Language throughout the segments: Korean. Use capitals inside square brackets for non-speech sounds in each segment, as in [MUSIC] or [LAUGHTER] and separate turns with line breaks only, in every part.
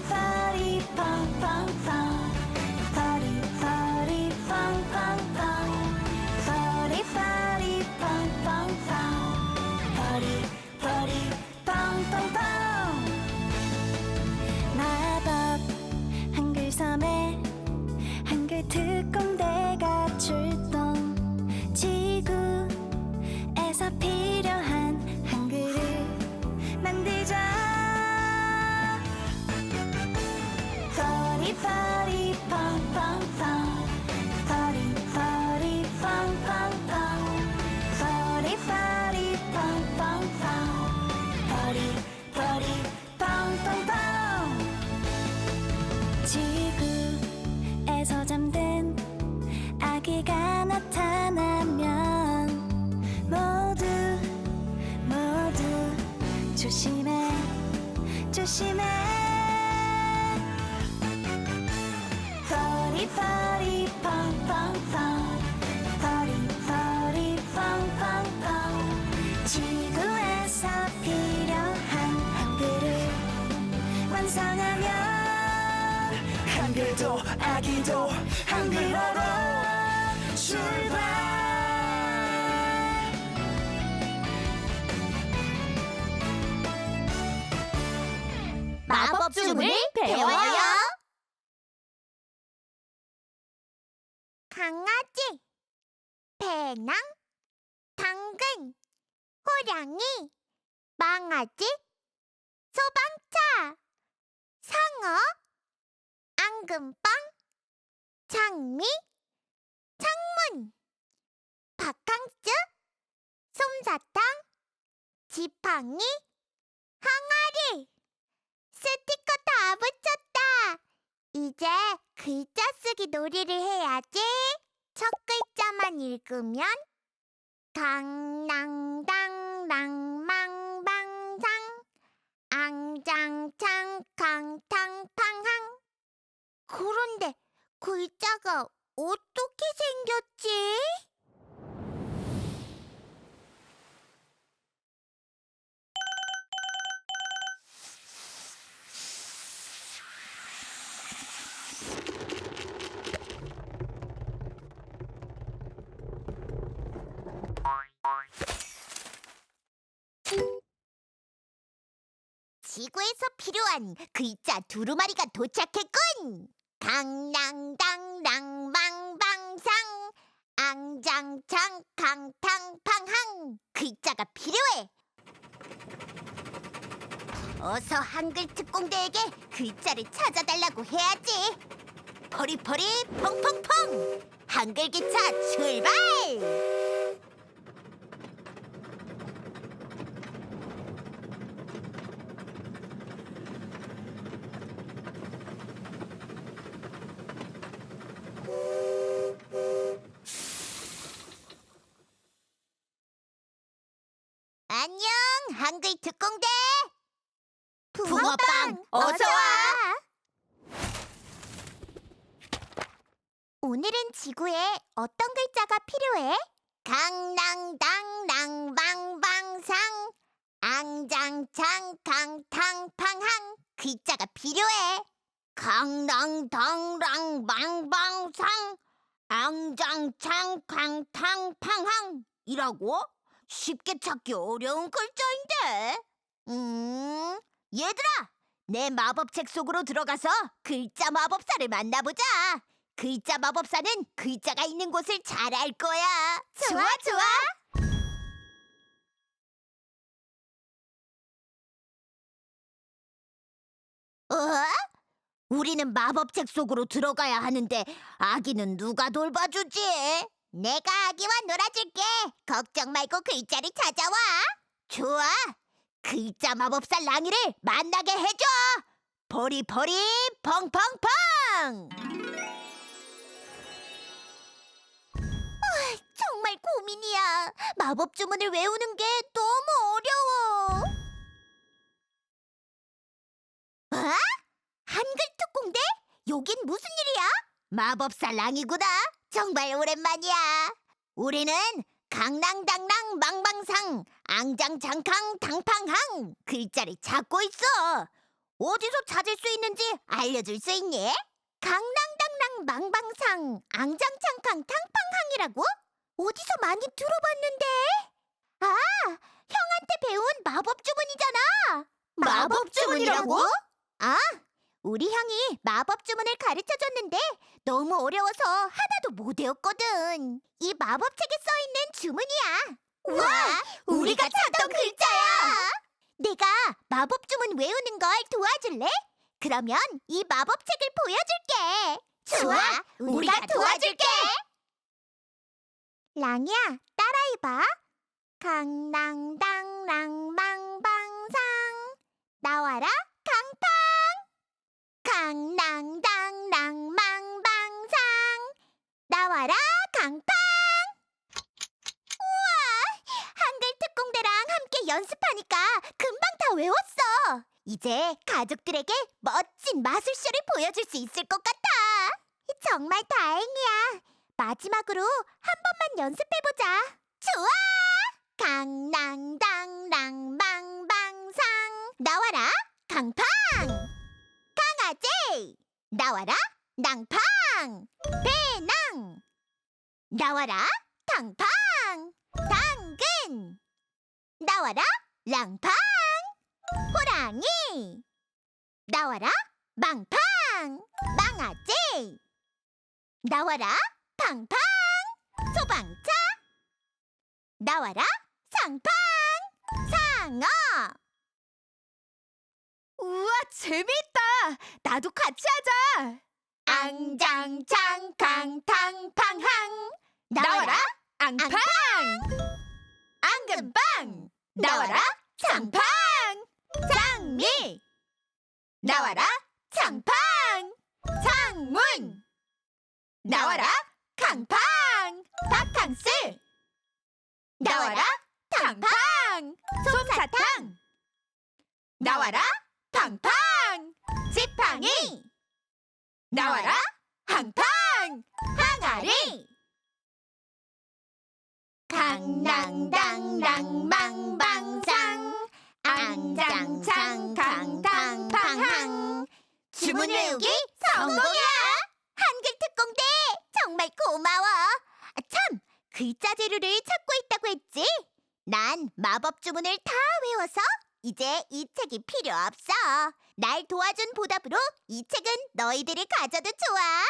파리 마법 춤을 강아지, 배낭, 당근, 호랑이, 망아지, 소방차, 상어, 앙금빵, 장미, 창문, 바캉스, 솜사탕, 지팡이, 항아리. 스티커 다 붙였다. 이제 글자 쓰기 놀이를 해야지. 첫 글자만 읽으면 강낭당랑망방상 앙장창 강탕팡항 그런데 글자가 어떻게 생겼지? 지구에서 필요한 글자 두루마리가 도착했군. 강낭당랑망방상 앙장창 강탕팡항 글자가 필요해. 어서 한글 특공대에게 글자를 찾아달라고 해야지. 퍼리퍼리 펑펑펑 한글 기차 출발! 안녕, 한글 특공대. 붕어빵, 어서 와. 오늘은 지구에 어떤 글자가 필요해? 강낭당랑방방상 앙장창 강탕팡항 글자가 필요해. 강낭당랑방방상 앙장창 강탕팡항 이라고? 쉽게 찾기 어려운 글자인데. 음, 얘들아, 내 마법책 속으로 들어가서 글자 마법사를 만나보자. 글자 마법사는 글자가 있는 곳을 잘 알 거야. 좋아, 좋아. 어? 우리는 마법책 속으로 들어가야 하는데 아기는 누가 돌봐주지? 내가 아기와 놀아줄게. 걱정 말고 글자를 찾아와. 좋아. 글자 마법사 랑이를 만나게 해줘. 버리버리 펑펑펑. 아, 정말 고민이야. 마법 주문을 외우는 게 너무 어려워. 어? 한글 특공대? 여긴 무슨 일이야? 마법사 랑이구나. 정말 오랜만이야. 우리는 강낭당랑 망방상 앙장장캉 당팡항 글자를 찾고 있어.
어디서 찾을 수 있는지 알려줄 수 있니? 강낭당랑 망방상 앙장창캉 탕팡항이라고? 어디서 많이 들어봤는데? 아, 형한테 배운 마법 주문이잖아. 마법 주문이라고? 아, 우리 형이 마법 주문을 가르쳐 줬는데 너무 어려워서 하나 도 못 외웠거든. 이 마법책에 써 있는 주문이야. 와, 우리가 찾던 글자야. 내가 마법 주문 외우는 걸 도와줄래? 그러면 이 마법책을 보여줄게. 좋아, 우리가 도와줄게. 랑이야, 따라해봐. 강낭당랑망방 연습하니까 금방 다 외웠어. 이제 가족들에게 멋진 마술쇼를 보여줄 수 있을 것 같아. 정말 다행이야. 마지막으로 한 번만 연습해보자. 좋아! 강낭당랑 망방상 나와라 강팡! 강아지 나와라 낭팡! 배낭 나와라 당팡! 당근 나와라 랑팡! 호랑이 나와라 망팡! 망아지 나와라 팡팡! 소방차 나와라 상팡! 상어
우와, 재밌다. 나도 같이 하자.
앙장창 강탕팡항
나와라, 앙팡.
앙금빵 나와라 장팡 장미! 나와라 장팡 장문! 나와라 강팡 바캉스! 나와라 탕팡 솜사탕! 나와라 팡팡 지팡이! 나와라 항팡 항아리 강낭당랑망방상. 앙장창 강탕팡항 주문 외우기 성공이야. 한글 특공대 정말 고마워. 아, 참 글자 재료를 찾고 있다고 했지? 난 마법 주문을 다 외워서 이제 이 책이 필요 없어. 날 도와준 보답으로 이 책은 너희들이 가져도 좋아.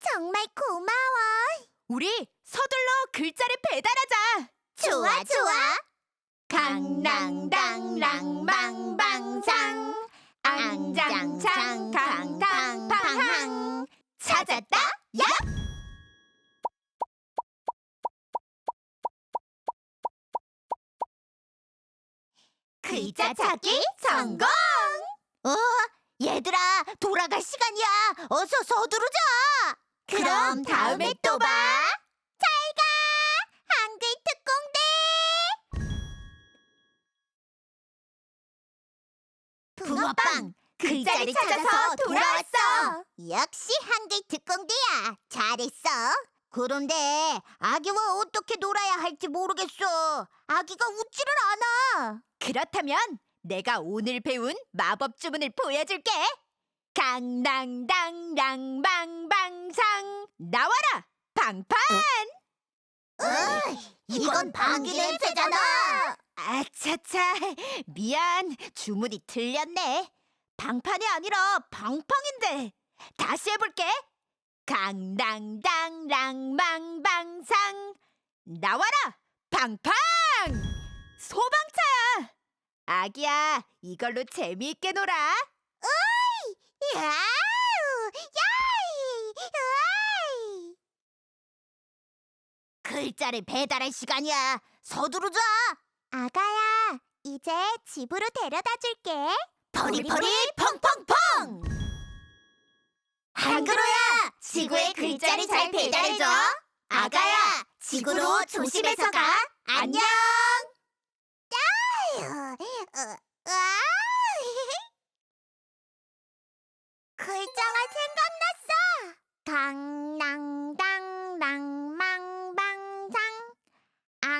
정말 고마워
우리 서둘러 글자를 배달하자.
좋아 좋아. 강낭당랑 망방상. 앙장창 강탕팡항 찾았다? 야 글자 찾기 성공! 어 얘들아 돌아갈 시간이야. 어서 서두르자 그럼 다음에 또 봐. 잘 가. 한글 특공대. 붕어빵 글자를 찾아서 돌아왔어. 역시 한글 특공대야. 잘했어. 그런데 아기와 어떻게 놀아야 할지 모르겠어. 아기가 웃지를 않아.
그렇다면 내가 오늘 배운 마법 주문을 보여줄게. 강낭당랑망방상 나와라, 방판.
으이, 이건 방귀 냄새잖아
아차차, 미안. 주문이 틀렸네. 방판이 아니라 방팡인데. 다시 해볼게. 강당당랑망방상 나와라 방팡 소방차야 아기야 이걸로 재미있게 놀아
야우! 야이! 으아이! 글자를 배달할 시간이야. 서두르자. 아가야, 이제 집으로 데려다 줄게.
퍼리퍼리
펑펑펑! 한글호야, 지구에 글자를 잘 배달해줘. 아가야, 지구로 조심해서 가. 안녕. [LAUGHS] 글자가 생각났어. 강낭당랑망방상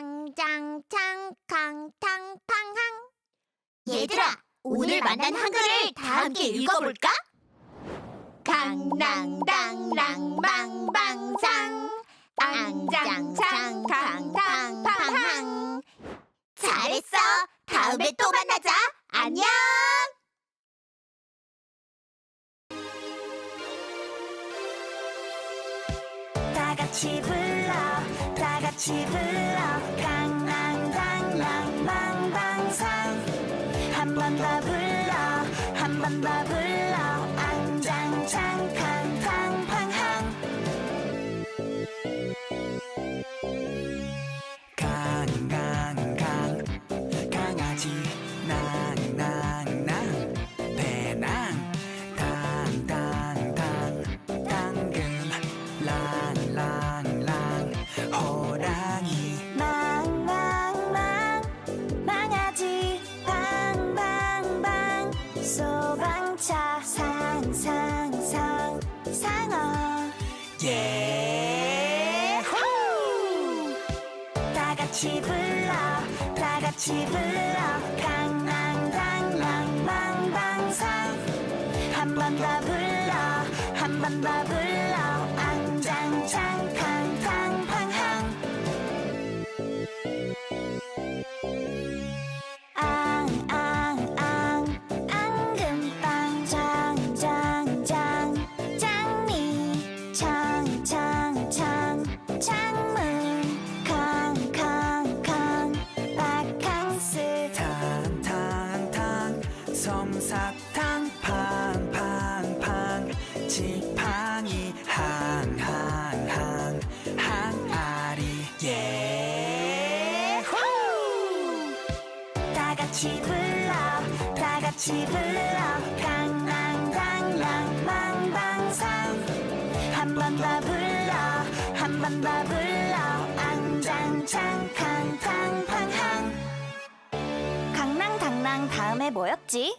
앙장창강탕팡항 얘들아 오늘 만난 한글을 다 함께 읽어볼까? 강낭당랑 망방상 앙장창 강탕팡항 잘했어. 다음에 또 만나자. 안녕
같이 불러 다 같이 불러. 강낭당랑 망방상. 한번 더 불러 한 번 더 불러 같이 불러 다 같이 불러. 강낭당랑 망방상. 한번 더 불러 한 번 더 불러 같이 불러 다 같이 불러. 강낭당랑 망방상 한번 더 불러 한 번 더 불러. 앙장창 캉탕팡항 강낭당랑 다음에 뭐였지?